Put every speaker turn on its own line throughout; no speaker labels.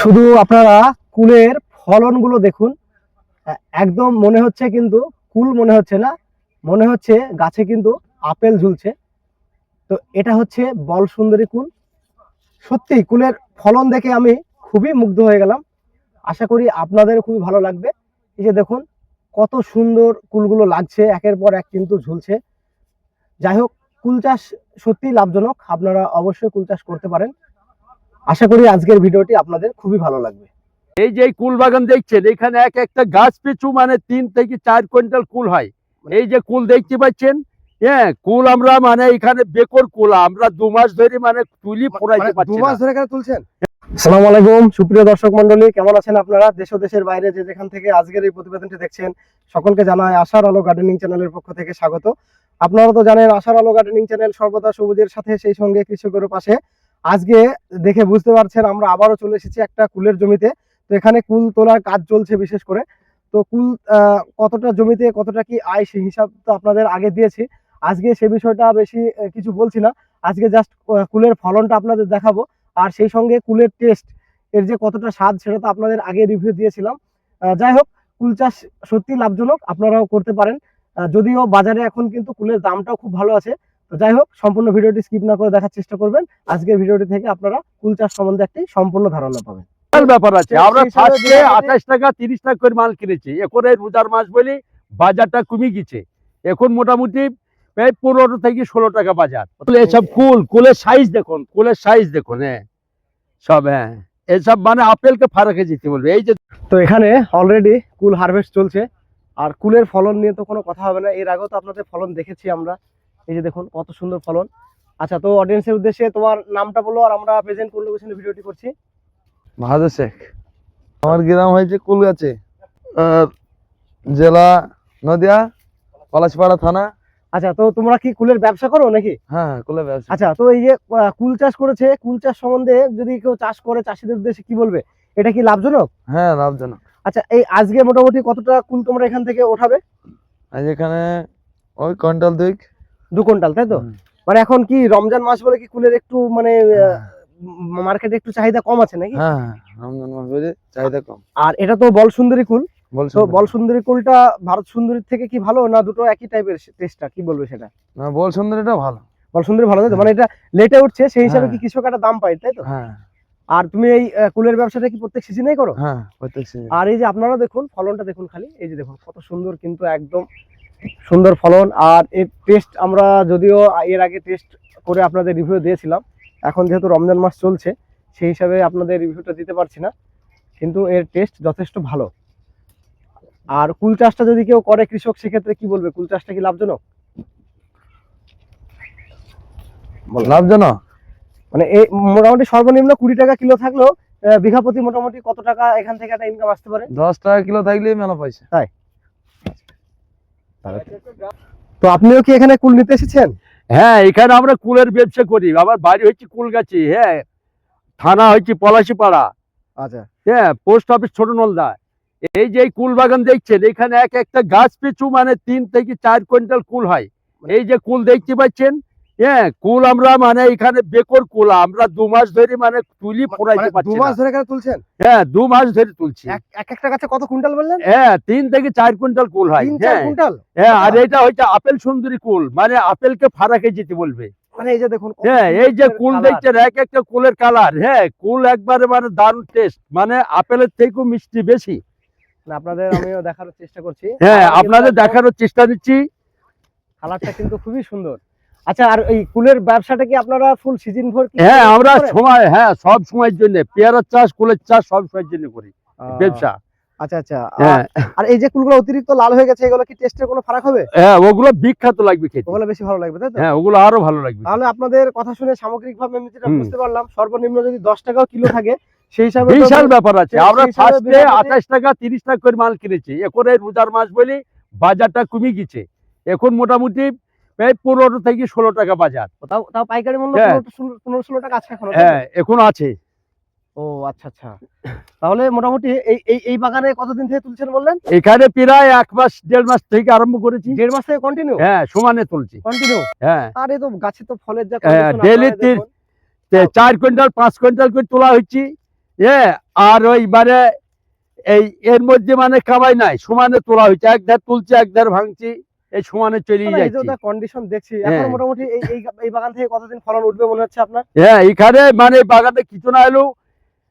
শুধু আপনারা কুলের ফলনগুলো দেখুন। একদম মনে হচ্ছে কিন্তু কুল মনে হচ্ছে না, মনে হচ্ছে গাছে কিন্তু আপেল ঝুলছে। তো এটা হচ্ছে বল সুন্দরী কুল। সত্যি, কুলের ফলন দেখে আমি খুবই মুগ্ধ হয়ে গেলাম। আশা করি আপনাদের খুবই ভালো লাগবে। এই যে দেখুন, কত সুন্দর কুলগুলো লাগছে, একের পর এক কিন্তু ঝুলছে। যাই হোক, কুল চাষ সত্যিই লাভজনক। আপনারা অবশ্যই কুল চাষ করতে পারেন। আশা করি আজকের ভিডিওটি আপনাদের খুবই ভালো লাগবে।
এই যে কুল বাগান দেখছেন এখানে এক একটা গাছ পিছু মানে তিন থেকে চার কুইন্টাল কুল হয়। এই যে কুল দেখতে পাচ্ছেন হ্যাঁ কুল আমরা মানে এখানে বেকর কুল আমরা দু মাস ধরে মানে তুলি ফোরাইতে
মানে দু
পারছি
মাস ধরে এখানে তুলছেন? সালাম আলাইকুম সুপ্রিয় দর্শক মন্ডলী কেমন আছেন আপনারা? দেশ ও দেশের বাইরে যে যেখান থেকে আজকের এই প্রতিবেদনটি দেখছেন সকলকে জানায় আশার আলো গার্ডেনিং চ্যানেলের পক্ষ থেকে স্বাগত। আপনারা তো জানেন আশার আলো গার্ডেনিং চ্যানেল সর্বদা সবুজের সাথে সেই সঙ্গে কৃষকের পাশে। আজকে দেখে বুঝতে পারছেন আমরা আবারও চলে এসেছি একটা কুলের জমিতে। তো এখানে কুল তোলার কাজ চলছে বিশেষ করে। তো কুল কতটা জমিতে কতটা কি আয়, সেই হিসাব তো আপনাদের আগে দিয়েছি। আজকে সে বিষয়টা বেশি কিছু বলছি না। আজকে জাস্ট কুলের ফলনটা আপনাদের দেখাবো। আর সেই সঙ্গে কুলের টেস্ট এর যে কতটা স্বাদ সেটা তো আপনাদের আগে রিভিউ দিয়েছিলাম। যাই হোক, কুল চাষ সত্যি লাভজনক, আপনারাও করতে পারেন। যদিও বাজারে এখন কিন্তু কুলের দামটাও খুব ভালো আছে। তো যাই হোক সম্পূর্ণ ভিডিওটি স্কিপ না করে দেখার চেষ্টা করবেন। আজকের ভিডিওটি থেকে আপনারা কুল চাষ সম্বন্ধে একটি সম্পূর্ণ ধারণা পাবেন।
ব্যাপার আছে। আমরা ফার্স্টে আঠাশ টাকা তিরিশ টাকা করে মাল কিনেছি। এখন এই রোজার মাস বলি বাজারটা কমে গেছে। এখন মোটামুটি প্রায় পনেরো থেকে ষোলো টাকা বাজার। এসব কুল কুলের সাইজ দেখুন কুলের সাইজ দেখুন হ্যাঁ। সব হ্যাঁ। এসব মানে আপেলকে ফারাকে যেতে বলবে। এই যে
তো এখানে অলরেডি কুল হারভেস্ট চলছে। আর কুলের ফলন নিয়ে তো কোনো কথা হবে না। এর আগেও তো আপনাদের ফলন দেখেছি আমরা। এই যে দেখুন কত সুন্দর ফলন। আচ্ছা তো অডিয়েন্সের উদ্দেশ্যে তোমার নামটা বলো আর আমরা প্রেজেন্ট কোন লোকেশনে ভিডিওটি করছি?
বাহাদুর শেখ। আমার গ্রাম হয়েছে কুলগাছে জেলা নদিয়া পলাশপাড়া থানা।
আচ্ছা তো তোমরা কি কুলের ব্যবসা করো নাকি?
হ্যাঁ কুলের ব্যবসা।
আচ্ছা তো এই যে কুল চাষ করেছে কুল চাষ সম্বন্ধে যদি কেউ চাষ করে চাষিদের উদ্দেশ্যে কি বলবে? এটা কি লাভজনক?
হ্যাঁ লাভজনক।
আচ্ছা এই আজকে মোটামুটি কতটা কুল তোমরা এখান থেকে ওঠাবে?
আজ এখানে ওই কুইন্টাল দুই
দু কুইন্টাল তাই তো? মানে এখন কি রমজান মাস বলে কি কুলের একটু মানে মার্কেটে একটু চাহিদা কম আছে নাকি?
হ্যাঁ রমজান মাস বুঝে চাহিদা কম।
আর এটা তো বল সুন্দরী কুল তো বল সুন্দরী কুলটা ভারত সুন্দরীর থেকে কি ভালো না দুটো একই টাইপের টেস্টটা কি বলবে সেটা?
না বল সুন্দরীটা ভালো।
বল সুন্দরী ভালো তাই তো? মানে এটা লেটে উঠছে সেই হিসাবে কি
হ্যাঁ।
কৃষক একটা দাম পায় তাই তো?
হ্যাঁ।
আর তুমি এই কুলের ব্যবসাটা কি প্রত্যেক সিজনেই করো?
হ্যাঁ প্রত্যেক।
আর এই যে আপনারা দেখুন ফলনটা দেখুন খালি এই যে দেখুন কত সুন্দর কিন্তু একদম সুন্দর ফলন। আর এর টেস্ট আমরা যদিও এর আগে টেস্ট করে আপনাদের রিভিউ দিয়েছিলাম এখন যেহেতু রমজান মাস চলছে সেই হিসাবে আপনাদের রিভিউটা দিতে পারছি না। কিন্তু এর টেস্ট যথেষ্ট ভালো। আর কুল চাষটা যদি কেউ করে কৃষক সেক্ষেত্রে কি বলবে? কুল চাষটা কি লাভজনক?
লাভজনক?
মানে এই মোটামুটি সর্বনিম্ন কুড়ি টাকা কিলো থাকলেও বিঘা প্রতি মোটামুটি কত টাকা এখান থেকে একটা ইনকাম আসতে পারে?
দশ টাকা কিলো থাকলেই মেলা পয়সা।
তো আপনিও কি এখানে কুল নিতে এসেছেন?
হ্যাঁ এখানে আমরা কুলের ব্যবসা করি। আমার বাড়ি হচ্ছে কুলগাছি হ্যাঁ। থানা হচ্ছে পলাশিপাড়া।
আচ্ছা।
হ্যাঁ পোস্ট অফিস ছোট নলদা। এই যে কুল বাগান দেখছেন এখানে এক একটা গাছ পিছু মানে তিন থেকে চার কুইন্টাল কুল হয়। এই যে কুল দেখতে পাচ্ছেন হ্যাঁ কুল আমরা মানে এখানে বেকর কুল আমরা দু মাস ধরে মানে তুলি ফোরাইতে
মানে দু মাস ধরে এখানে তুলছেন?
হ্যাঁ দু মাস ধরে তুলছি।
এক এক একটা গাছে কত কুইন্টাল বললেন?
হ্যাঁ তিন থেকে চার কুইন্টাল কুল হয়
তিন চার
হ্যাঁ।
কুইন্টাল?
হ্যাঁ আর এটা হচ্ছে আপেল সুন্দরী কুল মানে আপেলকে ফারাকে যেতে বলবে।
মানে এই যে দেখুন
হ্যাঁ এই যে কুল দেখছেন এক একটা কুলের কালার হ্যাঁ কুল একবারে মানে দারুণ টেস্ট মানে আপেলের থেকেও মিষ্টি বেশি।
আপনাদের আমিও দেখানোর চেষ্টা করছি।
হ্যাঁ আপনাদের দেখানোর চেষ্টা দিচ্ছি
কালারটা কিন্তু খুবই সুন্দর। আচ্ছা আর এই কুলের ব্যবসাটা কি আপনারা ফুল সিজন ভর
হ্যাঁ আমরা সময় হ্যাঁ সব সময়ের জন্য। পেয়ারার চাষ কুলের চাষ সব সময়ের জন্য করি। ব্যবসা।
আচ্ছা আচ্ছা।
হ্যাঁ।
আর- এই যে কুলগুলো অতিরিক্ত লাল হয়ে গেছে এগুলো কি টেস্টের কোনো ফারাক হবে?
হ্যাঁ ওগুলো বিখ্যাত লাগবে খেতে।
ওগুলো বেশি ভালো লাগবে তাই তো?
হ্যাঁ ওগুলো আরও ভালো লাগবে।
তাহলে আপনাদের কথা শুনে সামগ্রিক ভাবে আমি যেটা বুঝতে পারলাম সর্বনিম্ন যদি দশ টাকাও কিলো থাকে সেই হিসাবে
বিশাল ব্যাপার আছে। আমরা ফার্স্টে টাকা তিরিশ টাকা করে মাল কিনেছি। এখন এই রোজার মাস বলি বাজারটা কমে গেছে। এখন মোটামুটি প্রায় পনেরো থেকে ষোলো টাকা বাজার।
তাও তাও পাইকারি মূল্য
হ্যাঁ।
পনেরো ষোলো- টাকা আছে এখন
হ্যাঁ এখন আছে।
ও আচ্ছা আচ্ছা। তাহলে মোটামুটি এই এই এই বাগানে কতদিন থেকে তুলছেন বললেন?
এখানে প্রায় এক মাস দেড় মাস থেকে আরম্ভ করেছি।
দেড় মাস থেকে কন্টিনিউ
হ্যাঁ সমানে তুলছি।
কন্টিনিউ
হ্যাঁ।
আরে তো গাছে তো ফলের যা
হ্যাঁ,
আপনারা
তিন- চার কুইন্টাল পাঁচ কুইন্টাল করে তোলা হচ্ছে এ আর ওইবারে এই এর মধ্যে মানে কামাই নাই সমানে তোলা হয়েছে। এক ধার তুলছে এক ধার ভাঙছি। এই সমানে
মানে যে
যাচ্ছে।
কন্ডিশন দেখছি এখন
হ্যাঁ।
মোটামুটি এই এই এই বাগান থেকে কতদিন ফলন উঠবে মনে হচ্ছে আপনার?
হ্যাঁ এখানে মানে বাগানে কিছু না এলো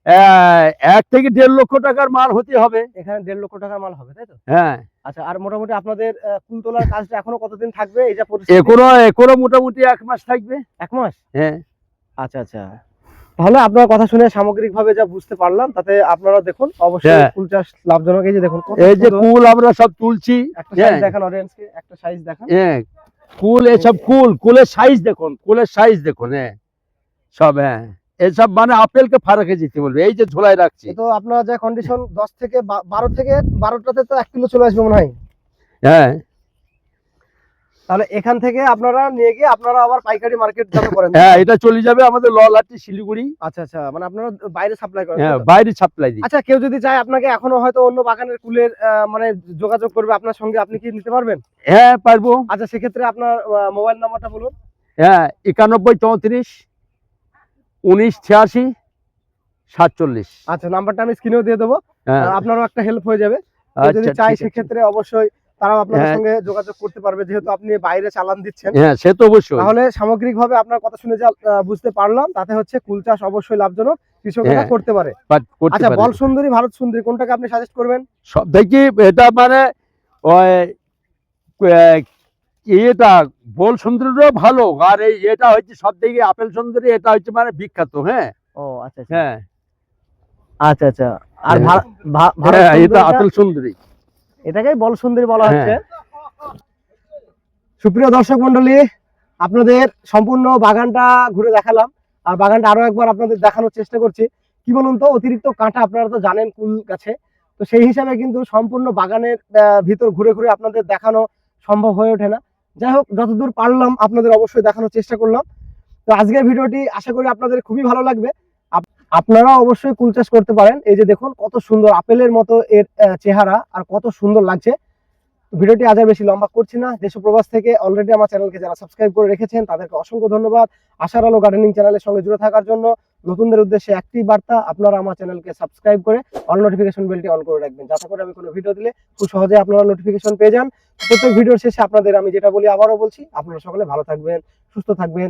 আহ, এক থেকে দেড় লক্ষ টাকার মাল হতে হবে।
এখানে দেড় লক্ষ টাকার মাল হবে তাই তো?
হ্যাঁ।
আচ্ছা আর মোটামুটি আপনাদের কুল তোলার কাজটা এখনও কতদিন থাকবে? এই যা
এখনও এখনও মোটামুটি এক মাস থাকবে।
এক মাস?
হ্যাঁ।
আচ্ছা আচ্ছা। তাহলে আপনার কথা শুনে সামগ্রিকভাবে যা বুঝতে পারলাম তাতে আপনারা দেখুন অবশ্যই
হ্যাঁ।
ফুল চাষ লাভজনক। এই যে দেখুন
এই যে। কুল আমরা সব তুলছি।
একটা সাইজ
হ্যাঁ।
দেখান অডিয়েন্সকে একটা সাইজ দেখান।
হ্যাঁ। কুল এসব কুল কুলের সাইজ দেখুন কুলের সাইজ দেখুন হ্যাঁ। সব হ্যাঁ। এসব মানে আপেলকে ফারাকে যেতে বলবে। এই যে ঝোলাই রাখছি।
তো আপনার যা কন্ডিশন দশ থেকে বারো থেকে বারোটাতে তো এক কিলো চলে আসবে মনে হয়।
হ্যাঁ।
তাহলে এখান থেকে আপনারা নিয়ে গিয়ে আপনারা আবার পাইকারি মার্কেট যাবে করেন।
হ্যাঁ এটা চলে যাবে আমাদের ললাটি শিলিগুড়ি।
আচ্ছা আচ্ছা মানে আপনারা বাইরে সাপ্লাই করেন
হ্যাঁ বাইরে সাপ্লাই দিই।
আচ্ছা কেউ যদি চায় আপনাকে এখনও হয়তো অন্য বাগানের কুলের মানে যোগাযোগ করবে আপনার সঙ্গে আপনি কি নিতে পারবেন?
হ্যাঁ পারব।
আচ্ছা সেক্ষেত্রে আপনার মোবাইল নাম্বারটা বলুন।
হ্যাঁ একানব্বই চৌত্রিশ উনিশ ছিয়াশি সাতচল্লিশ।
আচ্ছা নাম্বারটা আমি স্ক্রিনেও দিয়ে দেবো।
হ্যাঁ।
আপনারও একটা হেল্প হয়ে যাবে। যদি
আচ্ছা
চাই সেক্ষেত্রে অবশ্যই তারাও আপনাদের
হ্যাঁ।
সঙ্গে যোগাযোগ করতে পারবে যেহেতু আপনি বাইরে চালান দিচ্ছেন।
হ্যাঁ সে তো অবশ্যই।
তাহলে সামগ্রিকভাবে আপনার কথা শুনে যা বুঝতে পারলাম তাতে হচ্ছে কুল চাষ অবশ্যই লাভজনক কৃষকরা
হ্যাঁ,
করতে পারে। আচ্ছা বল সুন্দরী ভারত সুন্দরী কোনটাকে আপনি সাজেস্ট করবেন?
সব দেখি এটা মানে ওই এটা? বল সুন্দরীও ভালো আর এই এটা হচ্ছে সব থেকে আপেল সুন্দরী এটা হচ্ছে মানে বিখ্যাত হ্যাঁ।
ও আচ্ছা আচ্ছা।
হ্যাঁ।
আচ্ছা আচ্ছা। আর
হ্যাঁ। এটা আপেল সুন্দরী।
এটাকেই বল সুন্দরী বলা
হ্যাঁ।
হচ্ছে। সুপ্রিয় দর্শক মন্ডলী আপনাদের সম্পূর্ণ বাগানটা ঘুরে দেখালাম। আর বাগানটা আরও একবার আপনাদের দেখানোর চেষ্টা করছি। কি বলুন তো অতিরিক্ত কাঁটা আপনারা তো জানেন কুল গাছে। তো সেই হিসাবে কিন্তু সম্পূর্ণ বাগানের ভিতর ঘুরে ঘুরে আপনাদের দেখানো সম্ভব হয়ে ওঠে না। যাই হোক যতদূর পারলাম আপনাদের অবশ্যই দেখানোর চেষ্টা করলাম। তো আজকের ভিডিওটি আশা করি আপনাদের খুবই ভালো লাগবে। আপনারা অবশ্যই কুল চাষ করতে পারেন। এই যে দেখুন, কত সুন্দর আপেলের মতো এর চেহারা আর কত সুন্দর লাগছে। ভিডিওটি আজ আর বেশি লম্বা করছি না। দেশ প্রবাস থেকে অলরেডি আমার চ্যানেলকে যারা সাবস্ক্রাইব করে রেখেছেন, তাদেরকে অসংখ্য ধন্যবাদ। আশার আলো গার্ডেনিং চ্যানেলের সঙ্গে জুড়ে থাকার জন্য নতুনদের উদ্দেশ্যে একটি বার্তা, আপনারা আমার চ্যানেলকে সাবস্ক্রাইব করে অল নোটিফিকেশন বেলটি অন করে রাখবেন। যাতে করে আমি কোনো ভিডিও দিলে খুব সহজে আপনারা নোটিফিকেশন পেয়ে যান। প্রত্যেক ভিডিওর শেষে আপনাদের আমি যেটা বলি, আবারও বলছি, আপনারা সকলে ভালো থাকবেন, সুস্থ থাকবেন।